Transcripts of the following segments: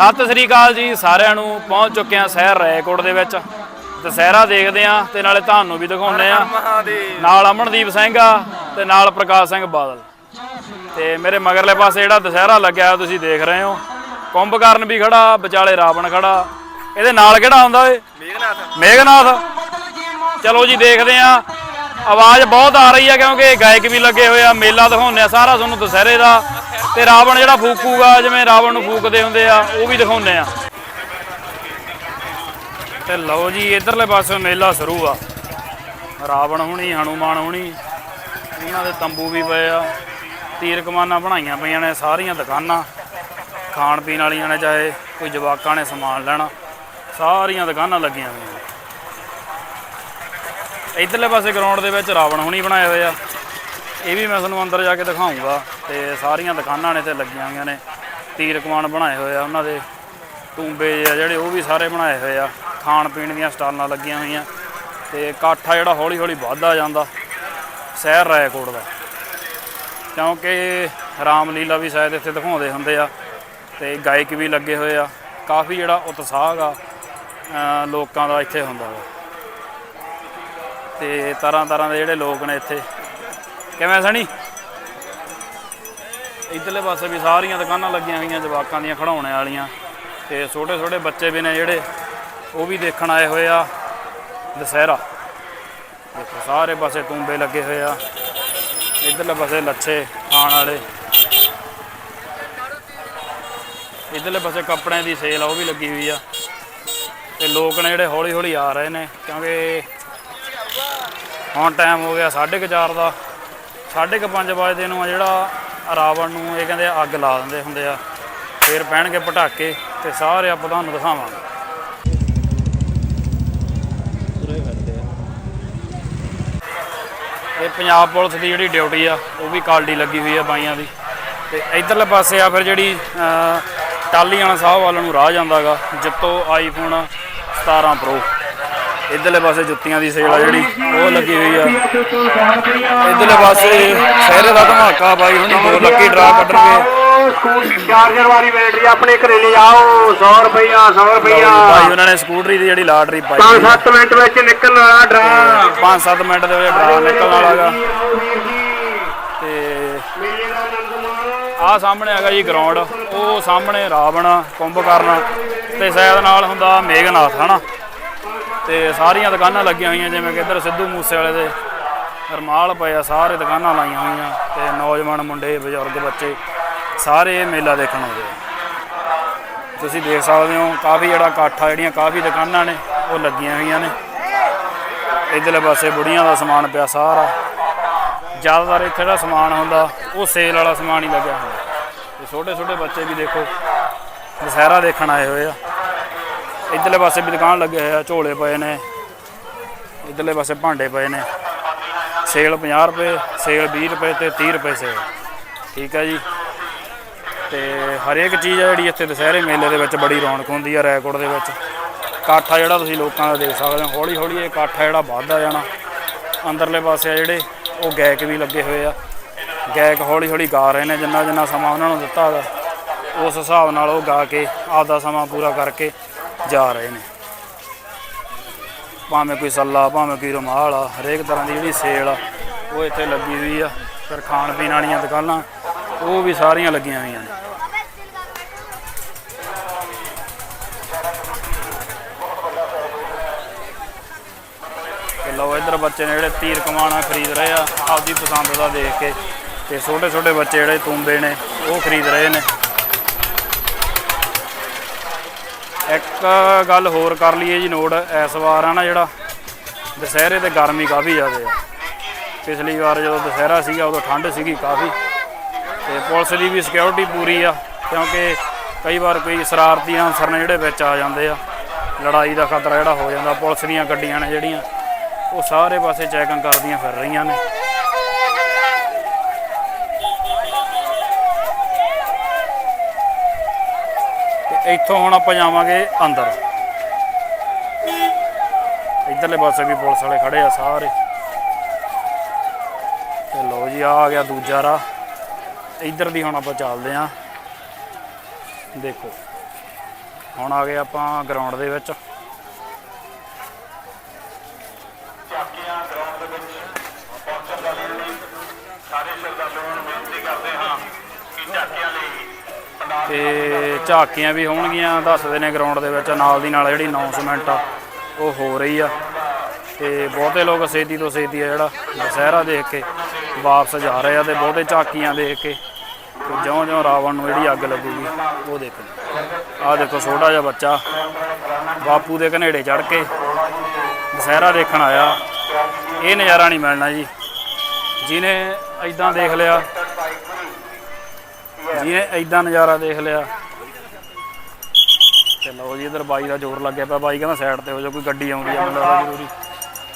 ਸਤਿ ਸ੍ਰੀ ਅਕਾਲ ਜੀ ਸਾਰਿਆਂ ਨੂੰ। ਪਹੁੰਚ ਚੁੱਕੇ ਆ ਸ਼ਹਿਰ ਰੈਕੋਰਡ ਦੇ ਵਿੱਚ। ਦੁਸਹਿਰਾ ਦੇਖਦੇ ਆ ਤੇ ਨਾਲੇ ਤੁਹਾਨੂੰ ਵੀ ਦਿਖਾਉਂਦੇ ਆ ਨਾਲ ਅਮਨਦੀਪ ਸਿੰਘ ਆ ਤੇ ਨਾਲ ਪ੍ਰਕਾਸ਼ ਸਿੰਘ ਬਾਦਲ। ਤੇ ਮੇਰੇ ਮਗਰਲੇ ਪਾਸੇ ਜਿਹੜਾ ਦੁਸਹਿਰਾ ਲੱਗਿਆ ਤੁਸੀਂ ਦੇਖ ਰਹੇ ਹੋ। ਕੁੰਭਕਰਨ ਵੀ ਖੜਾ ਵਿਚਾਲੇ ਰਾਵਣ ਖੜਾ। ਇਹਦੇ ਨਾਲ ਕਿਹੜਾ ਹੁੰਦਾ ਏ? ਮੇਘਨਾਥ। ਮੇਘਨਾਥ। ਚਲੋ ਜੀ ਦੇਖਦੇ ਆ ਆਵਾਜ਼ ਬਹੁਤ ਆ ਰਹੀ ਆ ਕਿਉਂਕਿ ਗਾਇਕ ਵੀ ਲੱਗੇ ਹੋਏ ਆ। ਮੇਲਾ ਦਿਖਾਉਂਦੇ ਆ ਸਾਰਾ ਤੁਹਾਨੂੰ ਦੁਸਹਿਰੇ ਦਾ। ਤੇ ਰਾਵਣ ਜਿਹੜਾ ਫੂਕੂਗਾ, ਜਿਵੇਂ ਰਾਵਣ ਨੂੰ ਫੂਕਦੇ ਹੁੰਦੇ ਆ, ਉਹ ਵੀ ਦਿਖਾਉਂਦੇ ਆ। ਤੇ ਲਓ ਜੀ, ਇਧਰਲੇ ਪਾਸੇ ਮੇਲਾ ਸ਼ੁਰੂ ਆ। ਰਾਵਣ ਹੁਣੀ, ਹਨੂਮਾਨ ਹੁਣੀ, ਇਹਨਾਂ ਦੇ ਤੰਬੂ ਵੀ ਪਏ ਆ। ਤੀਰ ਕਮਾਨਾਂ ਬਣਾਈਆਂ ਪਈਆਂ ਨੇ, ਸਾਰੀਆਂ ਦੁਕਾਨਾਂ ਖਾਣ ਪੀਣ ਵਾਲੀਆਂ ਨੇ, ਚਾਹੇ ਕੋਈ ਜਵਾਕਾਂ ਨੇ ਸਮਾਨ ਲੈਣਾ, ਸਾਰੀਆਂ ਦੁਕਾਨਾਂ ਲੱਗੀਆਂ ਹੋਈਆਂ ਨੇ। ਇਧਰਲੇ ਪਾਸੇ ਗਰਾਊਂਡ ਦੇ ਵਿੱਚ ਰਾਵਣ ਹੁਣੀ ਬਣਾਏ ਹੋਏ ਆ। ਇਹ ਵੀ ਮੈਂ ਤੁਹਾਨੂੰ ਅੰਦਰ ਜਾ ਕੇ ਦਿਖਾਉਂਗਾ ਤੇ ਸਾਰੀਆਂ ਦੁਕਾਨਾਂ ਨੇ ਤੇ ਲੱਗੀਆਂ ਹੋਈਆਂ ਨੇ। ਤੀਰ ਕਮਾਨ ਬਣਾਏ ਹੋਏ ਆ, ਉਹਨਾਂ ਦੇ ਟੂੰਬੇ ਆ ਜਿਹੜੇ, ਉਹ ਵੀ ਸਾਰੇ ਬਣਾਏ ਹੋਏ ਆ। ਖਾਣ ਪੀਣ ਦੀਆਂ ਸਟਾਲਾਂ ਲੱਗੀਆਂ ਹੋਈਆਂ। ਤੇ ਇਕੱਠ ਜਿਹੜਾ ਹੌਲੀ ਹੌਲੀ ਵੱਧਦਾ ਜਾਂਦਾ ਸ਼ਹਿਰ ਰਾਏਕੋਟ ਦਾ। ਕਿਉਂਕਿ ਰਾਮਲੀਲਾ ਵੀ ਸ਼ਾਇਦ ਇੱਥੇ ਦਿਖਾਉਂਦੇ ਹੁੰਦੇ ਆ ਤੇ ਗਾਇਕ ਵੀ ਲੱਗੇ ਹੋਏ ਆ। ਕਾਫੀ ਜਿਹੜਾ ਉਤਸ਼ਾਹ ਆ ਲੋਕਾਂ ਦਾ ਇੱਥੇ ਹੁੰਦਾ ਵਾ। ਤੇ ਤਰ੍ਹਾਂ ਤਰ੍ਹਾਂ ਦੇ ਜਿਹੜੇ ਲੋਕ ਨੇ ਇੱਥੇ। ਕਿਵੇਂ ਸਣੀ? ਇਧਰਲੇ ਪਾਸੇ ਵੀ ਸਾਰੀਆਂ ਦੁਕਾਨਾਂ ਲੱਗੀਆਂ ਹੋਈਆਂ, ਜਵਾਕਾਂ ਦੀਆਂ ਖੜਾਉਣੇ ਵਾਲੀਆਂ। ਤੇ ਛੋਟੇ ਛੋਟੇ ਬੱਚੇ ਵੀ ਨੇ ਜਿਹੜੇ, ਉਹ ਵੀ ਦੇਖਣ ਆਏ ਹੋਏ ਆ, ਦੁਸਹਿਰਾ। ਦੇਖੋ, ਸਾਰੇ ਪਾਸੇ ਤੂੰਬੇ ਲੱਗੇ ਹੋਏ ਆ। ਇਧਰਲੇ ਪਾਸੇ ਲੱਛੇ ਖਾਣ ਵਾਲੇ। ਇਧਰਲੇ ਪਾਸੇ ਕੱਪੜਿਆਂ ਦੀ ਸੇਲ ਆ, ਉਹ ਵੀ ਲੱਗੀ ਹੋਈ ਆ। ਤੇ ਲੋਕ ਨੇ ਜਿਹੜੇ ਹੌਲੀ ਹੌਲੀ ਆ ਰਹੇ ਨੇ, ਕਿਉਂਕਿ ਹੁਣ ਟਾਈਮ ਹੋ ਗਿਆ 4:30 ਦਾ। 5:30 ਵਜੇ ਨੂੰ ਆ ਜਿਹੜਾ ਰਾਵਣ ਨੂੰ ਇਹ ਕਹਿੰਦੇ ਅੱਗ ਲਾ ਦਿੰਦੇ ਹੁੰਦੇ ਆ। ਫਿਰ ਪੈਣਗੇ ਪਟਾਕੇ ਤੇ ਸਾਰੇ ਆਪਾਂ ਤੁਹਾਨੂੰ ਦਿਖਾਵਾਂਗੇ। ਇਹ ਪੰਜਾਬ ਪੁਲਿਸ ਦੀ ਜਿਹੜੀ ਡਿਊਟੀ ਆ ਉਹ ਵੀ ਕਾਲਡੀ ਲੱਗੀ ਹੋਈ ਆ ਬਾਈਆਂ ਦੀ। ਤੇ ਇਧਰਲੇ ਪਾਸੇ ਆ ਫਿਰ ਜਿਹੜੀ ਅਹ, ਟਾਲੀਆਣਾ ਸਾਹਿਬ ਵੱਲ ਨੂੰ ਰਾਹ ਜਾਂਦਾਗਾ ਜਿੱਤੋ ਆਈਫੋਨ 17 ਪ੍ਰੋ। ਇਧਰਲੇ ਪਾਸੇ ਜੁੱਤੀਆਂ ਦੀ ਸੇਲ ਆ ਜਿਹੜੀ ਉਹ ਲੱਗੀ ਹੋਈ ਆ। ਇਧਰਲੇ ਪਾਸੇ ਸ਼ਹਿਰ ਦਾ ਧਮਾਕਾ ਬਾਈ ਹੁਣੀ ਦੋ ਲੱਕੀ ਡਰਾ ਕੱਢਣਗੇ। ਚਾਰਜਰ ਵਾਲੀ ਬੈਟਰੀ ਆਪਣੇ ਘਰੇ ਲੈ ਆਓ 100 ਰੁਪਈਆ 100 ਰੁਪਈਆ। ਬਾਈ ਉਹਨਾਂ ਨੇ ਸਕੂਟਰੀ ਦੀ ਜਿਹੜੀ ਲਾਟਰੀ ਪਾਈ 5-7 ਮਿੰਟ ਵਿੱਚ ਨਿਕਲਣ ਵਾਲਾ ਡਰਾ। 5-7 ਮਿੰਟ ਦੇ ਵਿੱਚ ਡਰਾ ਨਿਕਲਣ ਵਾਲਾਗਾ ਤੇ ਸਾਹਮਣੇ ਹੈਗਾ ਜੀ ਗਰਾਊਂਡ ਉਹ ਸਾਹਮਣੇ ਰਾਵਣ ਕੁੰਭਕਰਨ ਤੇ ਸ਼ਾਇਦ ਨਾਲ ਹੁੰਦਾ ਮੇਘਨਾਥ ਹਨਾ? ਤੇ ਸਾਰੀਆਂ ਦੁਕਾਨਾਂ ਲੱਗੀਆਂ ਹੋਈਆਂ, ਜਿਵੇਂ ਕਿ ਇੱਧਰ ਸਿੱਧੂ ਮੂਸੇ ਵਾਲੇ ਦੇ ਰਮਾਲ ਪਏ ਆ, ਸਾਰੇ ਦੁਕਾਨਾਂ ਲਾਈਆਂ ਹੋਈਆਂ ਤੇ ਨੌਜਵਾਨ ਮੁੰਡੇ, ਬਜ਼ੁਰਗ, ਬੱਚੇ, ਸਾਰੇ ਮੇਲਾ ਦੇਖਣ ਆਉਂਦੇ ਆ। ਤੁਸੀਂ ਦੇਖ ਸਕਦੇ ਹੋ, ਕਾਫੀ ਜਿਹੜਾ ਇਕੱਠ ਆ, ਜਿਹੜੀਆਂ ਕਾਫੀ ਦੁਕਾਨਾਂ ਨੇ, ਉਹ ਲੱਗੀਆਂ ਹੋਈਆਂ ਨੇ। ਇਧਰਲੇ ਪਾਸੇ ਬੁੜੀਆਂ ਦਾ ਸਮਾਨ ਪਿਆ ਸਾਰਾ। ਜ਼ਿਆਦਾਤਰ ਇੱਥੇ ਦਾ ਸਮਾਨ ਹੁੰਦਾ, ਉਹ ਸੇਲ ਵਾਲਾ ਸਮਾਨ ਹੀ ਲੱਗਿਆ ਹੁੰਦਾ। ਤੇ ਛੋਟੇ ਛੋਟੇ ਬੱਚੇ ਵੀ ਦੇਖੋ, ਦੁਸਹਿਰਾ ਦੇਖਣ ਆਏ ਹੋਏ ਆ। ਇਧਰਲੇ ਪਾਸੇ ਵੀ ਦੁਕਾਨ ਲੱਗੇ ਹੋਏ ਆ, ਝੋਲੇ ਪਏ ਨੇ। ਇਧਰਲੇ ਪਾਸੇ ਭਾਂਡੇ ਪਏ ਨੇ। ਸੇਲ 50 ਰੁਪਏ, ਸੇਲ 20 ਰੁਪਏ ਤੇ 30 ਰੁਪਏ ਸੇਲ। ਠੀਕ ਹੈ ਜੀ। ਤੇ ਹਰੇਕ ਚੀਜ਼ ਆ ਜਿਹੜੀ ਇੱਥੇ ਦੁਸਹਿਰੇ ਮੇਲੇ ਦੇ ਵਿੱਚ ਬੜੀ ਰੌਣਕ ਹੁੰਦੀ ਆ ਰੈਕੋਰਡ ਦੇ ਵਿੱਚ। ਇਕੱਠ ਜਿਹੜਾ ਤੁਸੀਂ ਲੋਕਾਂ ਦਾ ਦੇਖ ਸਕਦੇ ਹੋ ਹੌਲੀ ਹੌਲੀ ਇਹ ਇਕੱਠ ਜਿਹੜਾ ਵੱਧਦਾ ਜਾਣਾ। ਅੰਦਰਲੇ ਪਾਸੇ ਆ ਜਿਹੜੇ, ਉਹ ਗਾਇਕ ਵੀ ਲੱਗੇ ਹੋਏ ਆ। ਗਾਇਕ ਹੌਲੀ ਹੌਲੀ ਗਾ ਰਹੇ ਨੇ ਜਿੰਨਾ ਜਿੰਨਾ ਸਮਾਂ ਉਹਨਾਂ ਨੂੰ ਦਿੱਤਾ ਉਸ ਹਿਸਾਬ ਨਾਲ ਉਹ ਗਾ ਕੇ ਆਪਦਾ ਸਮਾਂ ਪੂਰਾ ਕਰਕੇ ਜਾ ਰਹੇ ਨੇ। ਭਾਵੇਂ ਕੋਈ ਸੱਲਾ, ਭਾਵੇਂ ਕੋਈ ਰੁਮਾਲ ਆ, ਹਰੇਕ ਤਰ੍ਹਾਂ ਦੀ ਜਿਹੜੀ ਸੇਲ ਆ, ਉਹ ਇੱਥੇ ਲੱਗੀ ਹੋਈ ਆ। ਫਿਰ ਖਾਣ ਪੀਣ ਵਾਲੀਆਂ ਦੁਕਾਨਾਂ, ਉਹ ਵੀ ਸਾਰੀਆਂ ਲੱਗੀਆਂ ਹੋਈਆਂ ਨੇ। ਤੇ ਲਓ, ਇੱਧਰ ਬੱਚੇ ਨੇ ਜਿਹੜੇ ਤੀਰ ਕਮਾਣਾ ਖਰੀਦ ਰਹੇ ਆ, ਆਪਦੀ ਪਸੰਦ ਦਾ ਦੇਖ ਕੇ। ਤੇ ਛੋਟੇ ਛੋਟੇ ਬੱਚੇ ਜਿਹੜੇ ਤੂੰਬੇ ਨੇ, ਉਹ ਖਰੀਦ ਰਹੇ ਨੇ। ਇੱਕ ਗੱਲ ਹੋਰ ਕਰ ਲਈਏ ਜੀ ਨੋਟ ਇਸ ਵਾਰ ਆ ਨਾ ਜਿਹੜਾ, ਦੁਸਹਿਰੇ ਤੇ ਗਰਮੀ ਕਾਫੀ ਜ਼ਿਆਦਾ ਆ। ਪਿਛਲੀ ਵਾਰ ਜਦੋਂ ਦੁਸਹਿਰਾ ਸੀਗਾ, ਉਦੋਂ ਠੰਡ ਸੀਗੀ ਕਾਫੀ। ਤੇ ਪੁਲਿਸ ਦੀ ਵੀ ਸਿਕਿਉਰਿਟੀ ਪੂਰੀ ਆ, ਕਿਉਂਕਿ ਕਈ ਵਾਰ ਕੋਈ ਸ਼ਰਾਰਤੀ ਅਨਸਰ ਨੇ ਜਿਹੜੇ ਵਿੱਚ ਆ ਜਾਂਦੇ ਆ, ਲੜਾਈ ਦਾ ਖਤਰਾ ਜਿਹੜਾ ਹੋ ਜਾਂਦਾ, ਪੁਲਿਸ ਦੀਆਂ ਗੱਡੀਆਂ ਨੇ ਜਿਹੜੀਆਂ, ਉਹ ਸਾਰੇ ਪਾਸੇ ਚੈਕਿੰਗ ਕਰਦੀਆਂ ਫਿਰ ਰਹੀਆਂ ਨੇ। ਇੱਥੋਂ ਹੁਣ ਆਪਾਂ ਜਾਵਾਂਗੇ ਅੰਦਰ। ਇੱਧਰਲੇ ਪਾਸੇ ਵੀ ਪੁਲਿਸ ਵਾਲੇ ਖੜੇ ਆ ਸਾਰੇ। ਤੇ ਲੋ ਜੀ, ਆ ਗਿਆ ਦੂਜਾ ਰਾਹ। ਇੱਧਰ ਦੀ ਹੁਣ ਆਪਾਂ ਚੱਲਦੇ ਆਂ। ਦੇਖੋ, ਹੁਣ ਆ ਗਏ ਆਪਾਂ ਗਰਾਊਂਡ ਦੇ ਵਿੱਚ। ਝਾਕੀਆਂ ਵੀ ਹੋਣਗੀਆਂ, ਦੱਸਦੇ ਨੇ ਗਰਾਊਂਡ ਦੇ ਵਿੱਚ, ਨਾਲ ਦੀ ਨਾਲ ਜਿਹੜੀ ਅਨਾਉਂਸਮੈਂਟ ਆ, ਉਹ ਹੋ ਰਹੀ ਆ। ਤੇ ਬਹੁਤੇ ਲੋਕ ਸੇਤੀ ਤੋਂ ਸੇਤੀ ਆ ਜਿਹੜਾ ਦੁਸਹਿਰਾ ਦੇਖ ਕੇ ਵਾਪਸ ਜਾ ਰਹੇ ਆ ਤੇ ਬਹੁਤੇ ਝਾਕੀਆਂ ਦੇਖ ਕੇ ਤੇ ਜਿਉਂ-ਜਿਉਂ ਰਾਵਣ ਨੂੰ ਜਿਹੜੀ ਅੱਗ ਲੱਗੂਗੀ, ਉਹ ਦੇਖੋ। ਆਹ ਦੇਖੋ ਛੋਟਾ ਜਿਹਾ ਬੱਚਾ, ਬਾਪੂ ਦੇ ਘਨੇੜੇ ਚੜ ਕੇ ਦੁਸਹਿਰਾ ਦੇਖਣ ਆਇਆ। ਇਹ ਨਜ਼ਾਰਾ ਨਹੀਂ ਮਿਲਣਾ ਜੀ। ਜਿਹਨੇ ਐਦਾਂ ਦੇਖ ਲਿਆ, ਜਿਹਨੇ ਐਦਾਂ ਨਜ਼ਾਰਾ ਦੇਖ ਲਿਆ ਤੇ ਲਓ ਜੀ ਇਧਰ ਬਾਈ ਦਾ ਜ਼ੋਰ ਲੱਗਿਆ ਪਿਆ। ਬਾਈ ਕਹਿੰਦਾ ਸਾਈਡ ਤੇ ਹੋ ਜਾ ਕੋਈ ਗੱਡੀ ਆਉਂਦੀ ਆ ਮੈਨੂੰ ਲੱਗਦਾ ਜ਼ਰੂਰੀ।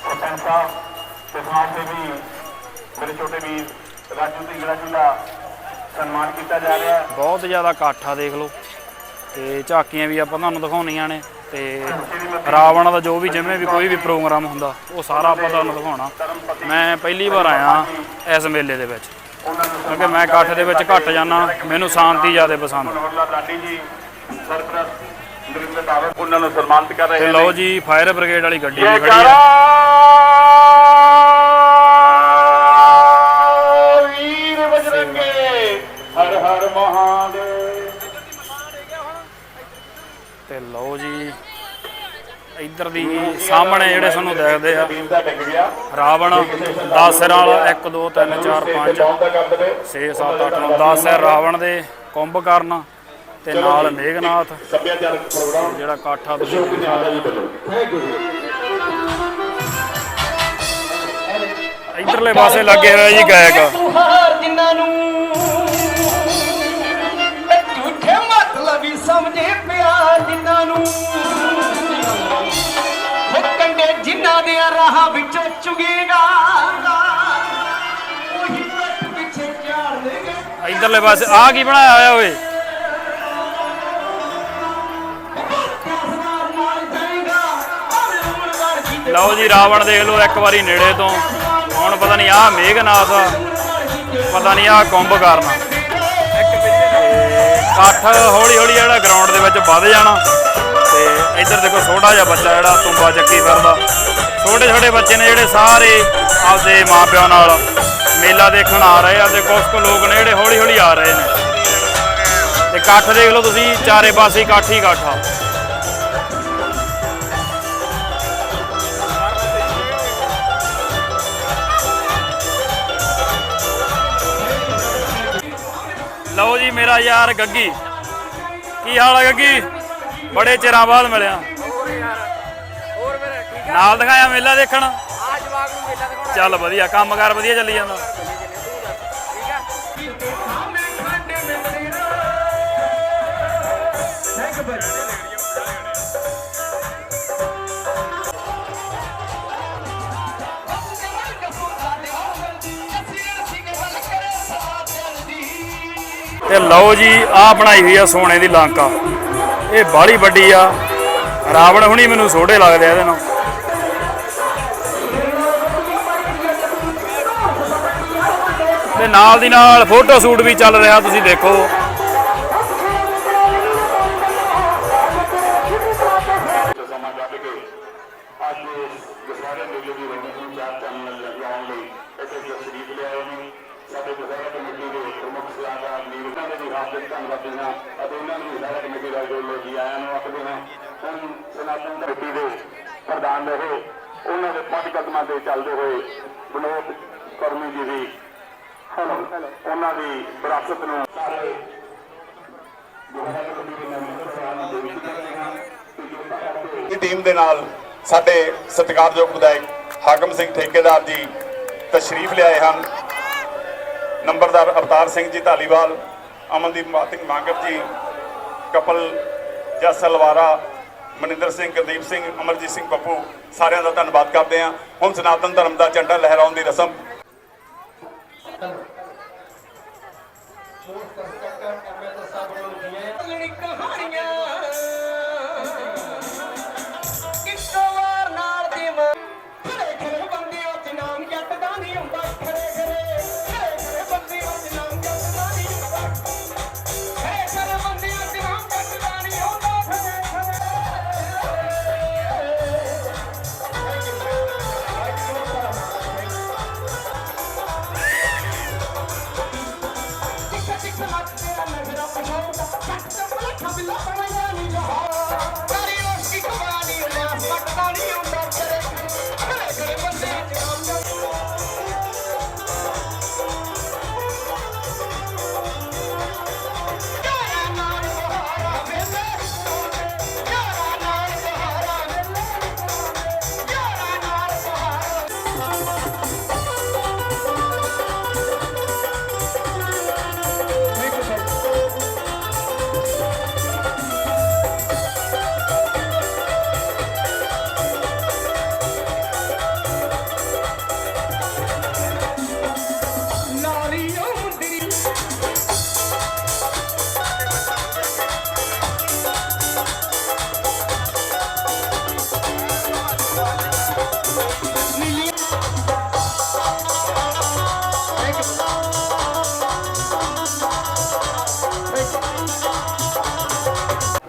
ਹੁਸੈਨ ਸਾਹਿਬ ਤੇ ਸਮਾਜ ਸੇਵੀ ਮੇਰੇ ਛੋਟੇ ਵੀਰ ਰਾਜੂ ਸਿੰਘ ਰਾਜੂ ਦਾ ਸਨਮਾਨ ਕੀਤਾ ਜਾ ਰਿਹਾ ਹੈ। ਬਹੁਤ ਜ਼ਿਆਦਾ ਇਕੱਠ ਦੇਖ ਲਓ। ਤੇ ਝਾਕੀਆਂ ਵੀ ਆਪਾਂ ਤੁਹਾਨੂੰ ਦਿਖਾਉਣੀਆਂ ਨੇ ਤੇ ਰਾਵਣ ਦਾ ਜੋ ਵੀ ਜਿਵੇਂ ਵੀ ਕੋਈ ਵੀ ਪ੍ਰੋਗਰਾਮ ਹੁੰਦਾ ਉਹ ਸਾਰਾ ਆਪਾਂ ਤੁਹਾਨੂੰ ਦਿਖਾਉਣਾ। ਮੈਂ ਪਹਿਲੀ ਵਾਰ ਆਇਆ ਇਸ ਮੇਲੇ ਦੇ ਵਿੱਚ। ਕਿਉਂਕਿ ਮੈਂ ਇਕੱਠ ਦੇ ਵਿੱਚ ਘੱਟ ਜਾਣਾ ਮੈਨੂੰ ਸ਼ਾਂਤੀ ਜ਼ਿਆਦਾ ਪਸੰਦ। ਮਨੋਹਰ ਉਹਨਾਂ ਨੂੰ ਸਨਮਾਨਿਤ ਕਰ ਰਹੇ ਤੇ ਨੇ। ਲਓ ਜੀ ਫਾਇਰ ਬ੍ਰਿਗੇਡ ਵਾਲੀ ਗੱਡੀ ਵੀ ਖੜੀ ਜੈਕਾਰਾ ਆ ਵੀਰ ਬਜਰੰਗੇ। ਹਰ ਹਰ ਮਹਾਦੇਵ। ਤੇ ਲਓ ਜੀ ਇੱਧਰ ਦੀ ਸਾਹਮਣੇ ਜਿਹੜੇ ਸਾਨੂੰ ਦੇਖਦੇ ਆ ਰਾਵਣ 10 ਸਿਰਾਂ ਵਾਲਾ 1 2 3 4 5 ਪਹੁੰਚਦਾ ਕਰ ਦੇਵੇ 6 7 8 9 10 ਸਿਰ ਰਾਵਣ ਦੇ ਕੁੰਭਕਰਨ ਤੇ ਨਾਲ ਮੇਘਨਾਥ ਸੱਭਿਆਚਾਰਕ ਪ੍ਰੋਗਰਾਮ ਜਿਹੜਾ ਕਾਠਾ ਤੁਸੀਂ ਸ਼ੋਕ ਨਿਆਦਾ ਜੀ ਵੱਲੋਂ। ਇੱਧਰਲੇ ਪਾਸੇ ਲੱਗੇ ਹੋਇਆ ਜੀ ਗਾਇਕ। ਹਾਰ ਜਿਨ੍ਹਾਂ ਨੂੰ। ਇਹ ਝੂਠੇ ਮਤਲਬੀ ਸਮਝੇ ਪਿਆਰ ਜਿਨ੍ਹਾਂ ਨੂੰ। ਉਹ ਕੰਡੇ ਜਿਨ੍ਹਾਂ ਦੇ ਰਾਹਾਂ ਵਿੱਚੋਂ ਚੁਗੇਗਾ ਉਹੀ ਪੱਟ ਪਿੱਛੇ ਝਾੜ ਦੇਗਾ ਇੱਧਰਲੇ ਪਾਸੇ ਆ ਕੀ ਬਣਾਇਆ ਹੋਇਆ ਓਏ? ਲਓ ਜੀ, ਰਾਵਣ ਦੇਖ ਲਓ, ਇੱਕ ਵਾਰੀ ਨੇੜੇ ਤੋਂ। ਹੁਣ ਪਤਾ ਨਹੀਂ ਆ ਮੇਘਨਾਥ ਪਤਾ ਨਹੀਂ ਆ ਕੁੰਭਕਰਨ ਆ। ਤੇ ਇਕੱਠ ਹੌਲੀ ਹੌਲੀ ਜਿਹੜਾ ਗਰਾਊਂਡ ਦੇ ਵਿੱਚ ਵੱਧ ਜਾਣਾ। ਤੇ ਇੱਧਰ ਦੇਖੋ, ਛੋਟਾ ਜਿਹਾ ਬੱਚਾ ਜਿਹੜਾ ਤੁੰਬਾ ਚੱਕੀ ਫਿਰਦਾ। ਛੋਟੇ ਛੋਟੇ ਬੱਚੇ ਨੇ ਜਿਹੜੇ ਸਾਰੇ ਆਪਦੇ ਮਾਪਿਆਂ ਨਾਲ ਮੇਲਾ ਦੇਖਣ ਆ ਰਹੇ ਆ। ਤੇ ਕੁਝ ਕੁ ਲੋਕ ਨੇ ਜਿਹੜੇ ਹੌਲੀ ਹੌਲੀ ਆ ਰਹੇ ਨੇ। ਤੇ ਇਕੱਠ ਦੇਖ ਲਓ ਤੁਸੀਂ, ਚਾਰੇ ਪਾਸੇ ਇਕੱਠ ਹੀ ਇਕੱਠ ਆ। ਲਓ ਜੀ ਮੇਰਾ ਯਾਰ ਗੱਗੀ। ਕੀ ਹਾਲ ਹੈ ਗੱਗੀ? ਬੜੇ ਚਿਰਾਂ ਬਾਅਦ ਮਿਲਿਆ। ਨਾਲ ਦਿਖਾਇਆ ਮੇਲਾ ਦੇਖਣ। ਚੱਲ ਵਧੀਆ ਕੰਮਕਾਰ ਵਧੀਆ ਚੱਲੀ ਜਾਂਦਾ। ਤੇ ਲਓ ਜੀ ਆ ਬਣਾਈ ਹੋਈ ਆ ਸੋਨੇ ਦੀ ਲਾਂਕਾ। ਇਹ ਬਾਹਲੀ ਵੱਡੀ ਆ। ਰਾਵਣ ਹੁਣੀ ਮੈਨੂੰ ਛੋਟੇ ਲੱਗਦੇ ਆ ਇਹਦੇ ਨਾਲ। ਤੇ ਨਾਲ ਦੀ ਨਾਲ ਫੋਟੋ ਸ਼ੂਟ ਵੀ ਚੱਲ ਰਿਹਾ, ਤੁਸੀਂ ਦੇਖੋ। ਉਹਨਾਂ ਦੀ ਵਿਰਾਸਤ ਨੂੰ ਸਾਰੇ ਦੀ ਟੀਮ ਦੇ ਨਾਲ ਸਾਡੇ ਸਤਿਕਾਰਯੋਗ ਵਿਧਾਇਕ ਹਾਕਮ ਸਿੰਘ ਠੇਕੇਦਾਰ ਜੀ ਤਸ਼ਰੀਫ ਲਿਆਏ ਹਨ। ਨੰਬਰਦਾਰ ਅਵਤਾਰ ਸਿੰਘ ਜੀ ਢਾਲੀਵਾਲ ਅਮਨਦੀਪ ਮਾਤਿੰਗ ਮਾਂਗਰ ਜੀ, ਕਪਲ ਜਸਲਵਾਰਾ ਮਨਿੰਦਰ ਸਿੰਘ, ਕੁਲਦੀਪ ਸਿੰਘ, ਅਮਰਜੀਤ ਸਿੰਘ ਪੱਪੂ, ਸਾਰਿਆਂ ਦਾ ਧੰਨਵਾਦ ਕਰਦੇ ਹਾਂ। ਹੁਣ ਸਨਾਤਨ ਧਰਮ ਦਾ ਝੰਡਾ ਲਹਿਰਾਉਣ ਦੀ ਰਸਮ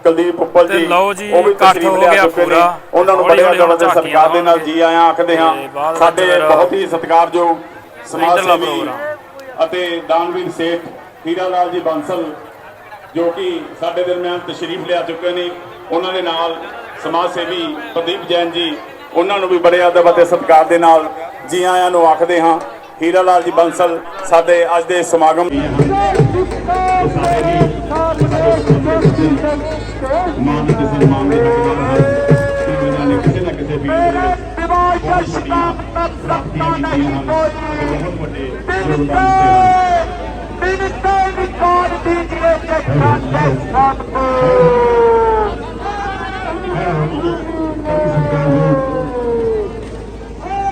ਕੁਲਦੀਪ ਉੱਪਲ ਜੀ ਉਹ ਵੀ ਤਸ਼ਰੀਫ ਹੋ ਲਿਆ ਗਿਆ ਚੁੱਕੇ ਨੇ। ਪੂਰਾ। ਉਹਨਾਂ ਨੂੰ ਹੌਲੀ ਬੜੇ ਹੌਲੀ ਅਦਬ ਅਤੇ ਝਾਕੀਆਂ ਸਤਿਕਾਰ ਦੇ ਨਾਲ ਜੀ ਆਇਆਂ ਆਖਦੇ ਹਾਂ ਸਾਡੇ ਬਹੁਤ ਹੀ ਸਤਿਕਾਰਯੋਗ ਸਮਾਜ ਸੇਵੀ। ਅਤੇ ਦਾਨਵੀਰ ਸੇਠ ਹੀਰਾ ਲਾਲ ਜੀ ਬਾਂਸਲ ਜੋ ਕਿ ਸਾਡੇ ਦਰਮਿਆਨ ਤਸ਼ਰੀਫ ਲਿਆ ਚੁੱਕੇ ਨੇ ਉਹਨਾਂ ਦੇ ਨਾਲ ਸਮਾਜ ਸੇਵੀ ਪ੍ਰਦੀਪ ਜੈਨ ਜੀ ਉਹਨਾਂ ਨੂੰ ਵੀ ਬੜੇ ਅਦਬ ਅਤੇ ਸਤਿਕਾਰ ਦੇ ਨਾਲ ਜੀ ਆਇਆਂ ਨੂੰ ਆਖਦੇ ਹਾਂ ਹੀਰਾ ਲਾਲ ਜੀ ਬਾਂਸਲ ਸਾਡੇ ਅੱਜ ਦੇ ਸਮਾਗਮ ਪ੍ਰਾਪਤੀਆਂ ਕੀਤੀਆਂ ਹਨ ਤੇ ਬਹੁਤ ਵੱਡੇ ਯੋਗਦਾਨ ਦਿੱਤੇ ਹਨ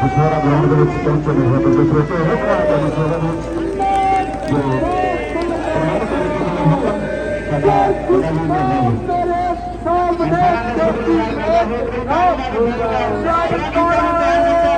ਬਠਾਰਾ ਗਰਾਊਂਡ ਦੇ ਵਿੱਚ ਪਹੁੰਚੇ ਨੇ ਹੈ ਤੇ ਛੋਟੇ ਹੱਥਾਂ ਦੇ ਮਸਲੇ ਵਿੱਚ ਜੋ मेरे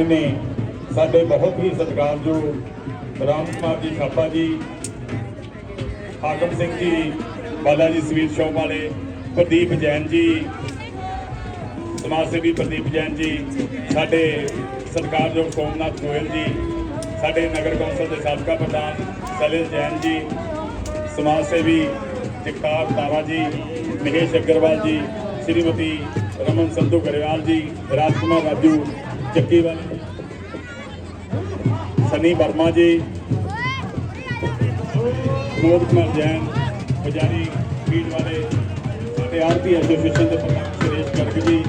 ਕਰਨ ਨੇ ਸਾਡੇ ਬਹੁਤ ਹੀ ਸਤਿਕਾਰਯੋਗ ਰਾਮ ਕੁਮਾਰ ਜੀ ਖਾਪਾ ਜੀ, ਹਾਕਮ ਸਿੰਘ ਜੀ, ਬਾਲਾ ਜੀ ਸਵੀਟ ਸ਼ੋਪ ਵਾਲੇ, ਪ੍ਰਦੀਪ ਜੈਨ ਜੀ, ਸਮਾਜ ਸੇਵੀ ਪ੍ਰਦੀਪ ਜੈਨ ਜੀ, ਸਾਡੇ ਸਤਿਕਾਰਯੋਗ ਸੋਮਨਾਥ ਗੋਇਲ ਜੀ, ਸਾਡੇ ਨਗਰ ਕੌਂਸਲ ਦੇ ਸਾਬਕਾ ਪ੍ਰਧਾਨ ਸਲਿਲ ਜੈਨ ਜੀ, ਸਮਾਜ ਸੇਵੀ ਜਗਤਾਰ ਤਾਵਾ ਜੀ, ਮਹੇਸ਼ ਅਗਰਵਾਲ ਜੀ, ਸ਼੍ਰੀਮਤੀ ਰਮਨ ਸੰਧੂ ਗਰੇਵਾਲ ਜੀ, ਰਾਜਕੁਮਾਰ ਰਾਜੂ ਚੱਕੀ ਵਾਲੇ। ਸਨੀ ਵਰਮਾ ਜੀ। ਮੋਦ ਕੁਮਾਰ ਜੈਨ ਬਜ਼ਾਰੀ ਫੀਡ ਵਾਲੇ, ਸਾਡੇ ਆਰਤੀ ਐਸੋਸੀਏਸ਼ਨ ਦੇ ਪ੍ਰਧਾਨ ਸੁਰੇਸ਼ ਗਰਗ ਜੀ,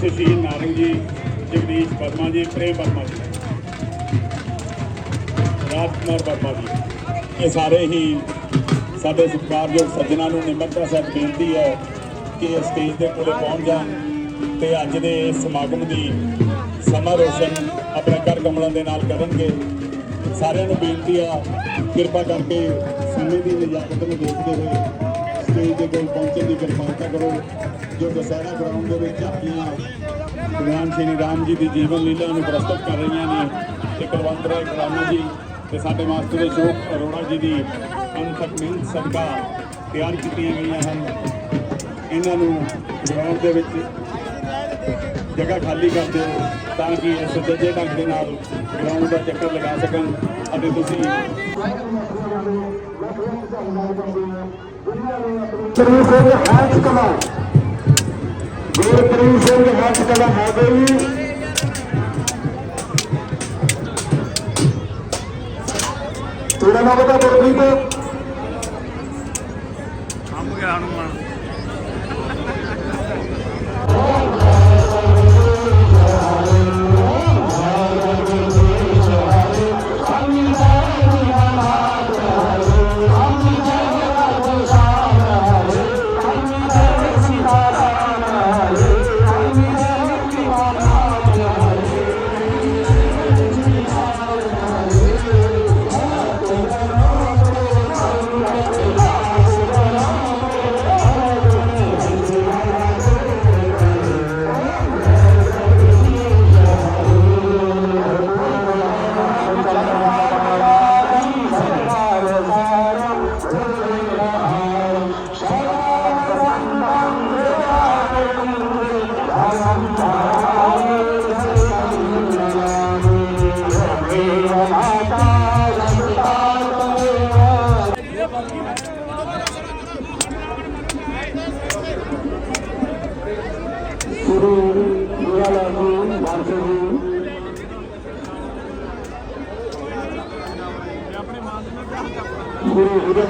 ਸੁਸ਼ੀਲ ਨਾਰੰਗ ਜੀ, ਜਗਦੀਸ਼ ਵਰਮਾ ਜੀ, ਪ੍ਰੇਮ ਵਰਮਾ ਜੀ। ਰਾਜਕੁਮਾਰ ਵਰਮਾ ਜੀ। ਇਹ ਸਾਰੇ ਹੀ ਸਾਡੇ ਸਤਿਕਾਰਯੋਗ ਸੱਜਣਾ ਨੂੰ ਨਿਮਰਤਾ ਸਹਿਤ ਬੇਨਤੀ ਹੈ ਕਿ ਇਹ ਸਟੇਜ ਦੇ ਕੋਲੇ ਪਹੁੰਚ ਜਾਣ ਤੇ ਅੱਜ ਦੇ ਇਸ ਸਮਾਗਮ ਦੀ ਸਮਾਂ ਰੋਸ਼ਨ ਆਪਣੇ ਘਰ ਕਮਲਾਂ ਦੇ ਨਾਲ ਕਰਨਗੇ। ਸਾਰਿਆਂ ਨੂੰ ਬੇਨਤੀ ਆ, ਕਿਰਪਾ ਕਰਕੇ ਸਮੇਂ ਦੀ ਨਿਜਾਕਤ ਨੂੰ ਦੇਖਦੇ ਹੋਏ ਸਟੇਜ ਦੇ ਕੋਲ ਪਹੁੰਚਣ ਦੀ ਕਿਰਪਾਲਤਾ ਕਰੋ। ਜੋ ਦਸਹਿਰਾ ਗਰਾਊਂਡ ਦੇ ਵਿੱਚ ਆਪਣੀਆਂ ਭਗਵਾਨ ਸ਼੍ਰੀ ਰਾਮ ਜੀ ਦੀ ਜੀਵਨ ਲੀਲਾ ਨੂੰ ਪ੍ਰਸਤੁਤ ਕਰ ਰਹੀਆਂ ਨੇ ਤੇ ਕੁਲਵੰਤ ਰਾਏ ਖਰਾਨਾ ਜੀ ਤੇ ਸਾਡੇ ਮਾਸਟਰ ਅਸ਼ੋਕ ਅਰੋੜਾ ਜੀ ਦੀ ਅਣਥੱਕ ਮਿਹਨਤ ਸਦਕਾ ਤਿਆਰ ਕੀਤੀਆਂ ਗਈਆਂ ਹਨ। ਇਹਨਾਂ ਨੂੰ ਗਰਾਊਂਡ ਦੇ ਵਿੱਚ ਜਗ੍ਹਾ ਖਾਲੀ ਕਰ ਦਿਓ ਤਾਂ ਕਿ ਇਹ ਸੁਚੱਜੇ ਢੰਗ ਦੇ ਨਾਲ ਗਰਾਊਂਡ ਦਾ ਚੱਕਰ ਲਗਾ ਸਕਣ ਅਤੇ ਤੁਸੀਂ ਗੁਰਪ੍ਰੀਤ ਸਿੰਘ ਹੈਂਸ ਕਲਾ ਗੁਰਪ੍ਰੀਤ ਸਿੰਘ ਹੈਂਸ ਕਲਾ ਹੈ ਗਈ ਤੇਰਾ ਨਾਮ ਬਤਾ ਗੁਰਪ੍ਰੀਤ।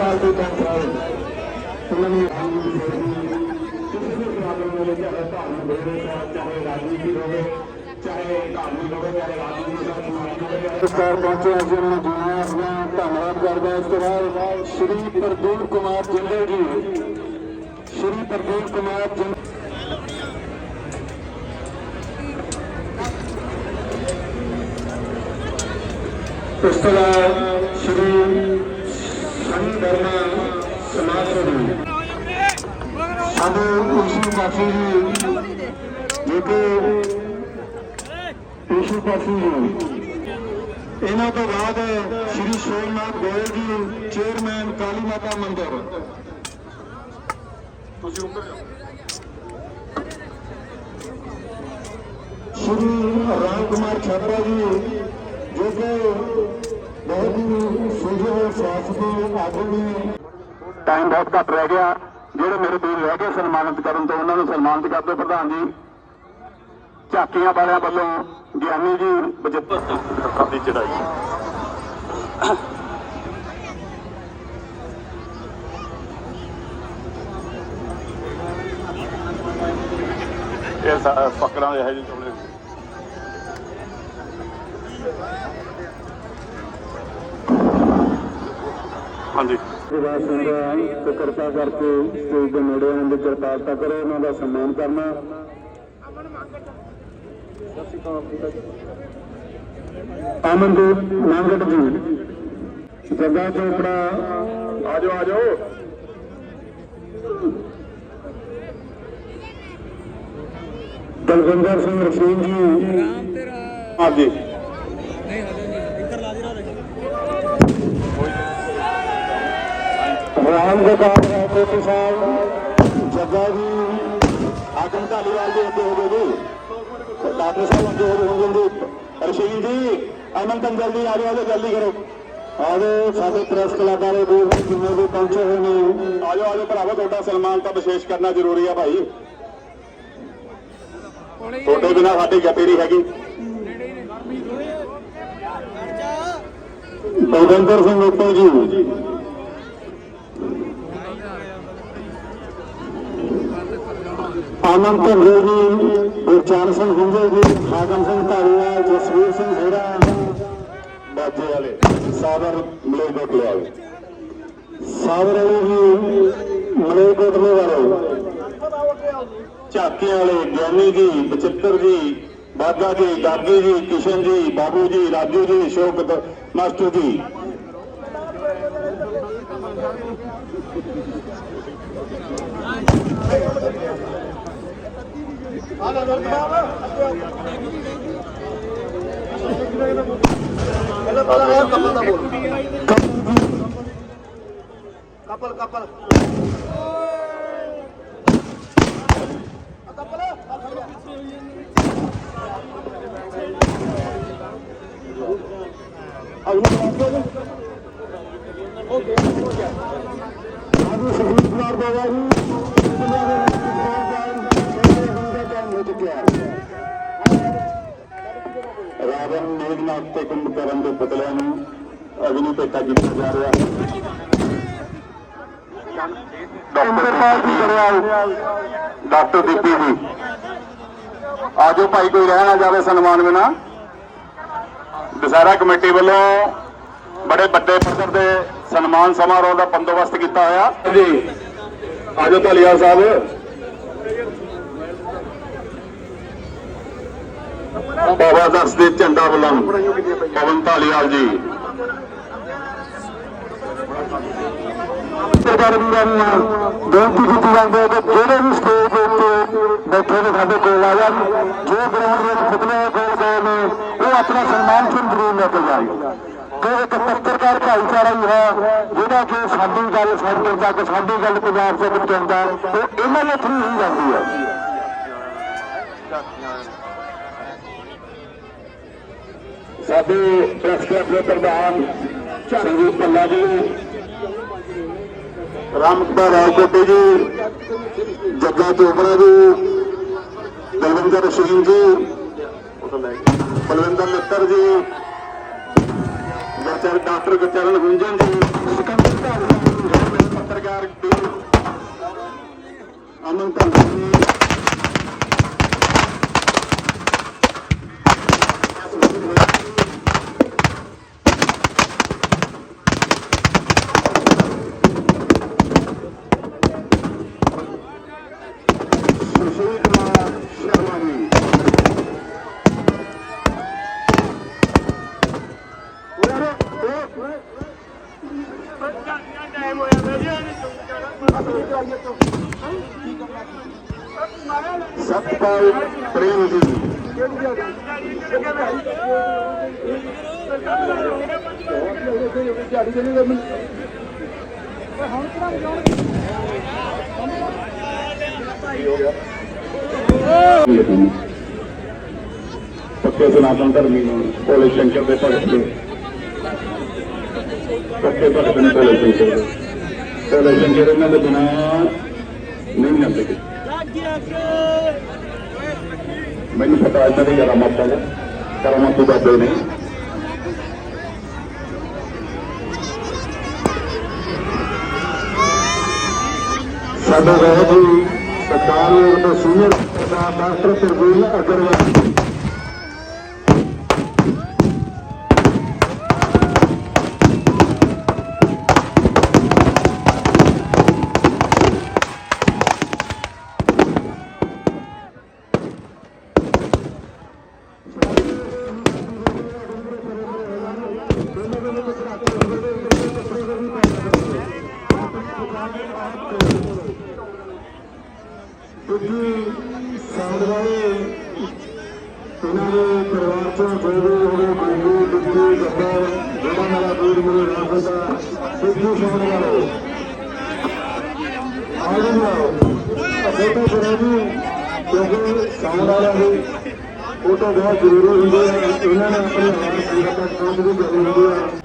ਉਦੇਵਾਲ ਜੀ ਕੰਟਰੋਲ ਉਹਨਾਂ ਨੇ ਕਿਸੇ ਵੀ ਪ੍ਰੋਬਲਮ ਹੋਵੇ ਚਾਹੇ ਧਾਰਮਿਕ ਹੋਵੇ ਚਾਹੇ ਰਾਜਨੀਤੀ ਹੋਵੇ ਚਾਹੇ ਧਾਰਮਿਕ ਹੋਵੇ ਚਾਹੇ ਰਾਜਨੀਤੀ ਹੋਵੇ ਸਮਾਜਿਕ ਹੋਵੇ ਸਰ ਪਹੁੰਚੇ ਅਸੀਂ ਉਹਨਾਂ ਨੂੰ ਦੁਆ ਆਪਣਾ ਧੰਨਵਾਦ ਕਰਦੇ ਹਾਂ ਇਸ ਤੋਂ ਬਾਅਦ ਸ਼੍ਰੀ ਪ੍ਰਦੀਪ ਕੁਮਾਰ ਜਿੰਦਲ ਜੀ ਸ਼੍ਰੀ ਪ੍ਰਦੀਪ ਸਨੀ ਸਮਾਜ ਸੇਵੀ। ਸਾਡੇ ਈਸ਼ੂ ਕਾਫੀ ਜੀ ਜੋ ਕਿ ਈਸ਼ੂ ਜੀ, ਇਹਨਾਂ ਤੋਂ ਬਾਅਦ ਸ਼੍ਰੀ ਸੋਮਨਾਥ ਗੋਇਲ ਜੀ, ਚੇਅਰਮੈਨ ਕਾਲੀ ਮਾਤਾ ਮੰਦਿਰ। ਤੁਸੀਂ ਉੱਪਰ ਜਾਓ। ਸ਼੍ਰੀ ਰਾਮ ਕੁਮਾਰ ਛਾਤਰਾ ਜੀ, ਜੋ ਕਿ ਬਹੁਤ ਸੁਝੇ ਸਿਆਸਤੀ ਆਗੂ ਟਾਈਮ ਬਹੁਤ ਘੱਟ ਰਹਿ ਗਿਆ। ਜਿਹੜੇ ਮੇਰੇ ਵੀਰ ਰਹਿ ਗਏ ਸਨਮਾਨਿਤ ਕਰਨ ਤੋਂ, ਉਹਨਾਂ ਨੂੰ ਸਨਮਾਨਿਤ ਕਰਦੇ ਪ੍ਰਧਾਨ ਜੀ। ਝਾਕੀਆਂ ਵਾਲਿਆਂ ਵੱਲੋਂ ਗਿਆਨੀ ਜੀ 75 ਦੀ ਚੜਾਈ ਇਹ ਫਕਰਾਂ ਦੇ ਹੈ ਜੀ ਚੋਲੇ ਹਾਂਜੀ। ਵਿਵਾਹ ਸੰਗ੍ਰਹ ਤੇ ਕਿਰਪਾ ਕਰਕੇ ਸਟੇਜ ਦੇ ਨੇੜੇ ਆਉਣ ਦੀ ਕਿਰਪਾਲਤਾ ਕਰੋ ਉਹਨਾਂ ਦਾ ਸਨਮਾਨ ਕਰਨਾ। ਅਮਨਦੀਪ ਨਾਂਗਟ ਜੀ। ਜੱਗਾ ਚੋਪੜਾ। ਆਜੋ ਆਜੋ। ਦਲਵਿੰਦਰ ਸਿੰਘ ਰਸੀਨ ਜੀ। ਹਾਂਜੀ। ਰਾਮ ਗੋਪਾਲ ਰਾਜੋਤੀ ਸਾਹਿਬ ਜੱਗਾ ਜੀ, ਆਗਮ ਧਾਲੀਵਾਲ ਜੀ ਅੱਗੇ ਹੋ ਗਏ ਜੀ। ਡਾਕਟਰ ਸਾਹਿਬ ਅੱਗੇ ਹੋ ਗਏ ਹੋਣਗੇ ਰਸ਼ੀਦ ਜੀ, ਅਮਨ ਤਨ ਜਲਦੀ ਆ ਜਾਓ ਜਲਦੀ ਕਰੋ। ਆਜੋ, ਸਾਡੇ ਪ੍ਰੈਸ ਕਲੱਬ ਵਾਲੇ ਵੀਰ ਜਿੰਨੇ ਵੀ ਪਹੁੰਚੇ ਹੋਏ ਨੇ। ਆਜੋ ਆਜੋ ਭਰਾਵੋ, ਤੁਹਾਡਾ ਸਨਮਾਨ ਤਾਂ ਵਿਸ਼ੇਸ਼ ਕਰਨਾ ਜ਼ਰੂਰੀ ਆ ਭਾਈ। ਤੁਹਾਡੇ ਬਿਨਾ ਸਾਡੀ ਗਤੀ ਨਹੀਂ ਹੈਗੀ। ਬਲਵਿੰਦਰ ਸਿੰਘ ਉੱਪਲ ਜੀ। ਆਨੰਦ ਭੰਗੂ ਜੀ ਗੁਰਚਰਨ ਸਿੰਘ ਹੁੰਦੇ ਜੀ ਹਾਕਮ ਸਿੰਘ ਧਾਰੀਵਾਲ, ਜਸਵੀਰ ਸਿੰਘ ਹੋਰਾ ਬਾਜੇ ਵਾਲੇ ਸਾਬਰ ਮਲੇਕੋਟ ਵਾਲੇ। ਸਾਬਰ ਜੀ ਮਲੇਕੋਟਲੇ ਵਾਲੇ। ਝਾਕੇ ਵਾਲੇ, ਗਿਆਨੀ ਜੀ, ਬਚਿੱਤਰ ਜੀ, ਬਾਗਾ ਜੀ ਦਾਦੀ ਜੀ, ਕਿਸ਼ਨ ਜੀ, ਬਾਬੂ ਜੀ, ਰਾਜੂ ਜੀ ਸ਼ੋਕਤ ਮਾਸਟਰ ਜੀ। ਆਜੋ ਸੁਖੀਤ ਕੁਮਾਰ ਬਾਬਾ ਜੀ ਰਾਵਣ ਮੇਘਨਾਥ ਤੇ ਕੁੰਭਕਰਨ ਦੇ ਪੁਤਲਿਆਂ ਨੂੰ ਅਗਨੀ ਭੇਟਾ ਕੀਤਾ ਜਾ ਰਿਹਾ ਡਾਕਟਰ ਸਾਹਿਬ ਜੀ ਕਰਿਆ ਡਾਕਟਰ ਦੀਪੀ ਜੀ। ਆਜੋ ਭਾਈ, ਕੋਈ ਰਹਿ ਨਾ ਜਾਵੇ ਸਨਮਾਨ ਬਿਨਾ। ਦਸਹਿਰਾ ਕਮੇਟੀ ਵੱਲੋਂ ਬੜੇ ਵੱਡੇ ਪੱਧਰ ਦੇ ਸਨਮਾਨ ਸਮਾਰੋਹ ਦਾ ਬੰਦੋਬਸਤ ਕੀਤਾ ਹੋਇਆ। ਜੀ, ਆਜੋ ਧਾਲੀਵਾਲ ਸਾਹਿਬ। ਬਾਬਾ ਦਸ ਦੇ ਝੰਡਾ ਬੁਲੰਦ ਪਵਨ ਧਾਲੀਵਾਲ ਜੀ। ਸਰਕਾਰ ਵੀਰਾਂ ਨੂੰ ਬੇਨਤੀ ਕੀਤੀ ਜਾਂਦੀ ਹੈ ਕਿ ਜਿਹੜੇ ਵੀ ਸਟੇਜ ਦੇ ਉੱਤੇ ਬੈਠੇ ਨੇ ਸਾਡੇ ਕੋਲ ਆ ਜਾਣ, ਜੋ ਗਰਾਊਂਡ ਵਿੱਚ ਪੁਤਲੇ ਕੋਲ ਗਏ ਨੇ, ਉਹ ਆਪਣਾ ਸਨਮਾਨ ਚਿੰਨ੍ਹ ਜ਼ਰੂਰ ਲੈ ਕੇ ਜਾਣ। ਕਿ ਇੱਕ ਪੱਤਰਕਾਰ ਭਾਈਚਾਰਾ ਹੀ ਹੈ ਜਿਹੜਾ ਕਿ ਸਾਡੀ ਗੱਲ ਸੈਂਟਰ ਤੱਕ, ਸਾਡੀ ਗੱਲ ਪੰਜਾਬ ਤੱਕ ਪਹੁੰਚਾਉਂਦਾ ਉਹ ਇਹਨਾਂ ਦੇ ਥਰੂ ਹੀ ਜਾਂਦੀ ਹੈ। ਸਾਡੇ ਪ੍ਰੈਸ ਕਲੱਬ ਦੇ ਪ੍ਰਧਾਨ ਚਰਨਜੀਤ ਪੱਲਾ ਜੀ, ਰਾਮਕੁਮਾਰ ਰਾਵਕੋਟੇ ਜੀ, ਜੱਗਾ ਚੋਪੜਾ ਜੀ, ਬਲਵਿੰਦਰ ਸਿੰਘ ਜੀ, ਬਲਵਿੰਦਰ ਮਿੱਤਰ ਜੀ, ਡਾਕਟਰ ਡਾਕਟਰ ਗੁਰਚਰਨ ਹੁੰਜਨ ਜੀ, ਪੱਤਰਕਾਰ ਜੀ ਅਮਨ ਧੰਦਾ ਜੀ ਪੱਕੇ ਸਨਾਤਨ ਧਰਮੀ ਨੂੰ ਭੋਲੇ ਸ਼ੰਕਰ ਦੇ ਭਗਤ ਨੇ ਪੱਕੇ ਭਗਤ ਨੇ ਭੋਲੇ ਸ਼ੰਕਰ ਦੇ ਭੋਲੇ ਸ਼ੰਕਰ ਇਹਨਾਂ ਦੇ ਬਿਨਾਂ ਨਹੀਂ ਜਾਂਦੇ ਮੈਨੂੰ ਪਤਾ ਇਹਨਾਂ ਦੀ ਕਰਾਮਾਤ ਹੈ ਕਰਾਮਾਤ ਤੋਂ ਬਾਅਦ ਨੇ ਸਾਡੇ ਬਹੁਤ ਹੀ ਸਰਕਾਰ ਤੇ ਸੀਨੀਅਰ ਸਰਦਾਰ ਡਾਕਟਰ ਪ੍ਰਵੀਨ ਅਗਰਵਾਲ ਜੀ ਕਿਉਂਕਿ ਸਾਧ ਵਾਲੇ ਇਹਨਾਂ ਦੇ ਪਰਿਵਾਰ ਚੋਂ ਜੋ ਹੋਵੇ ਗੁਰੂ ਦੁੱਖੀ ਗੱਬਰ ਜਿਹੜਾ ਮੇਰਾ ਵੀਰ ਮੇਰੇ ਰਾਮ ਦਾ ਸਿੱਧੂ ਸਾਧ ਵਾਲੇ ਆਜੋ ਨਾ ਕਿਉਂਕਿ ਸਾਧ ਵਾਲਿਆਂ ਦੀ ਫੋਟੋ ਬਹੁਤ ਜ਼ਰੂਰੀ ਹੁੰਦੀ ਹੈ ਇਹਨਾਂ ਨੇ ਆਪਣੀ ਆਵਾਜ਼ ਪੂਰਾ ਤੱਕ ਪਹੁੰਚਦੀ ਕਰਨੀ ਹੁੰਦੀ ਹੈ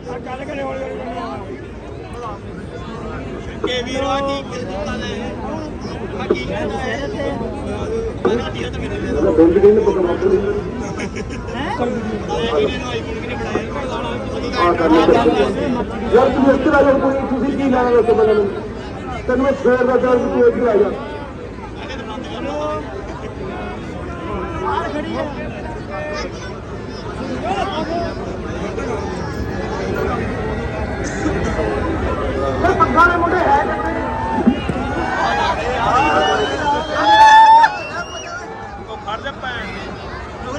ਬਿੰਦ ਕਿੰਨੇ ਪਕੜਾ ਆ ਕਰ ਲੈ ਯਾਰ ਤੂੰ ਇੱਥੇ ਆ ਜਾ ਕੋਈ ਤੁਸੀਂ ਕੀ ਲੈਣਾ ਵਿੱਚ ਬੰਦੇ ਨੂੰ ਤੈਨੂੰ ਮੈਂ ਸਵੇਰ ਦਾ ਕਿਹਾ ਤੂੰ ਇੱਥੇ ਆ ਜਾ ਯਾਰ ਪੱਗਾਂ ਦੇ ਮੁੰਡੇ ਹੈ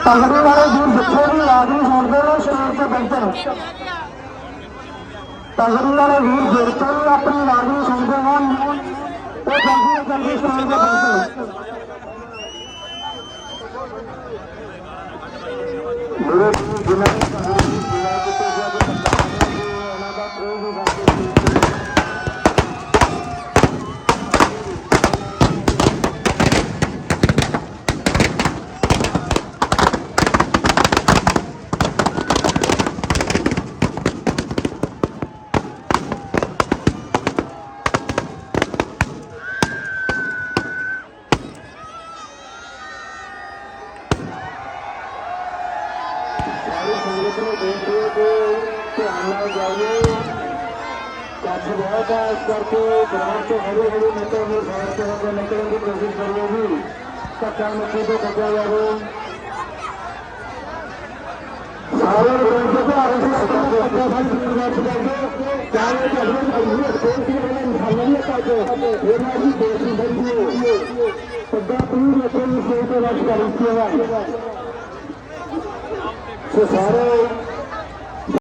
ਤਗੜੇ ਵਾਲੇ ਵੀਰ ਜਿੱਥੇ ਵੀ ਆਦਮੀ ਸੁਣਦੇ ਨੇ, ਸ਼ਰੀਰ ਤੇ ਬੈਠਣ ਤਗੜੇ ਵਾਲੇ ਵੀਰ ਜਿੱਥੇ ਵੀ ਆਪਣੀ ਆਦਮੀ ਸੁਣਦੇ ਹਨ ਉਹ ਜਲਦੀ ਜਲਦੀ ਸ਼ਰੀਰ ਤੇ ਬੈਠਣ ਮੇਰੇ ਜਿਨ੍ਹਾਂ ਰੱਖੋ ਇਸ ਤੇ ਵਾਚ